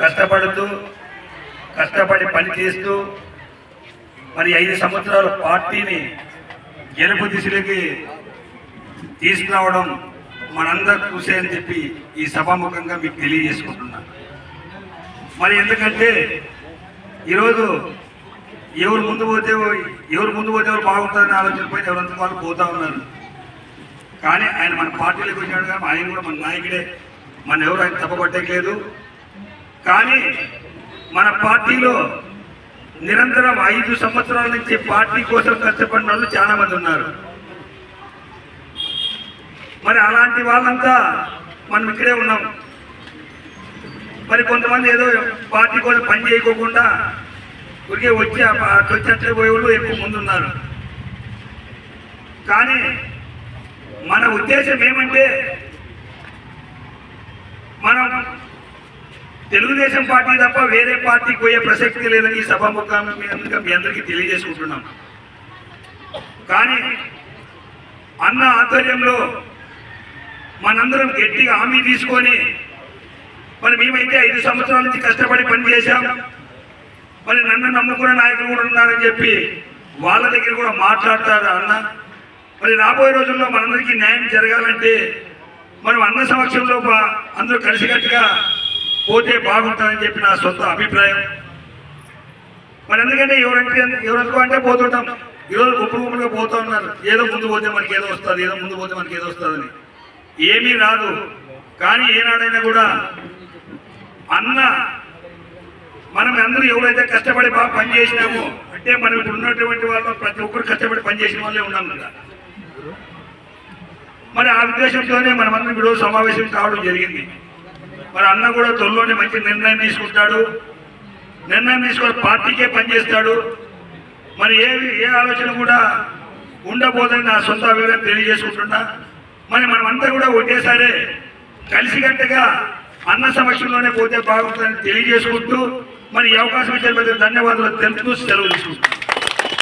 కష్టపడుతూ కష్టపడి పని చేస్తూ మరి ఐదు సంవత్సరాలు పార్టీని గెలుపు దిశలోకి తీసుకురావడం మనందరూ కృషి అని చెప్పి ఈ సభాముఖంగా మీకు తెలియజేసుకుంటున్నా. మరి ఎందుకంటే ఈరోజు ఎవరు ముందు పోతే ఎవరు ముందు పోతే ఎవరు బాగుంటుందని ఆలోచనపై ఎవరంతా వాళ్ళు పోతా ఉన్నారు. కానీ ఆయన మన పార్టీలోకి వచ్చినాడు కానీ ఆయన కూడా మన నాయకుడే. మన ఎవరు ఆయన తప్పబట్టలేదు కానీ మన పార్టీలో నిరంతరం ఐదు సంవత్సరాల నుంచి పార్టీ కోసం కష్టపడిన వాళ్ళు చాలా మంది ఉన్నారు. మరి అలాంటి వాళ్ళంతా మనం ఇక్కడే ఉన్నాం. మరి కొంతమంది ఏదో పార్టీ కోసం పని చేయకోకుండా ఊరికే వచ్చి ఆ పోయే వాళ్ళు ఎక్కువ ముందు ఉన్నారు. కానీ మన ఉద్దేశం ఏమంటే మనం తెలుగుదేశం పార్టీ తప్ప వేరే పార్టీకి పోయే ప్రసక్తి లేదని ఈ సభాముఖం మీదుగా మీ అందరికీ తెలియజేసుకుంటున్నాం. కానీ అన్న ఆధ్వర్యంలో మనందరం గట్టిగా హామీ తీసుకొని మరి మేమైతే ఐదు సంవత్సరాల నుంచి కష్టపడి పని చేశాం. మరి నన్ను నమ్ముకున్న నాయకులు కూడా ఉన్నారని చెప్పి వాళ్ళ దగ్గర కూడా మాట్లాడతారు అన్న? మరి రాబోయే రోజుల్లో మనందరికీ న్యాయం జరగాలంటే మనం అన్న సమక్షంలో అందరూ కలిసికట్టుగా పోతే బాగుంటుందని చెప్పి నా సొంత అభిప్రాయం. మరి ఎందుకంటే ఎవరంటే ఎవరెందుకు అంటే పోతుంటాం. ఈరోజు గుంపులు గుంపులుగా పోతూ ఉన్నారు. ఏదో ముందు పోతే మనకి ఏదో వస్తుంది ఏదో ముందు పోతే మనకి ఏదో వస్తుందని. ఏమీ రాదు. కానీ ఏనాడైనా కూడా అన్న మనం అందరూ ఎవరైతే కష్టపడి బాగా పని చేసినామో అంటే మనం ఇప్పుడు ఉన్నటువంటి వాళ్ళు ప్రతి ఒక్కరు కష్టపడి పనిచేసిన వాళ్ళే ఉన్నాం కదా. మరి ఆ ఉద్దేశంతోనే మనమందరం ఈరోజు సమావేశం కావడం జరిగింది. మరి అన్న కూడా త్వరలోనే మంచి నిర్ణయం తీసుకుంటాడు. నిర్ణయం తీసుకొని పార్టీకే పనిచేస్తాడు. మరి ఏ ఏ ఆలోచన కూడా ఉండబోదని నా సొంత అభిప్రాయం తెలియజేసుకుంటున్నా. మరి మనమంతా కూడా ఒకేసారి కలిసికట్టుగా అన్న సమక్షంలోనే పోతే బాగుంటుందని తెలియజేసుకుంటూ మరి ఈ అవకాశం ఇచ్చిన ధన్యవాదాలు. తెలుపుతూ సెలవు తీసుకుంటున్నాను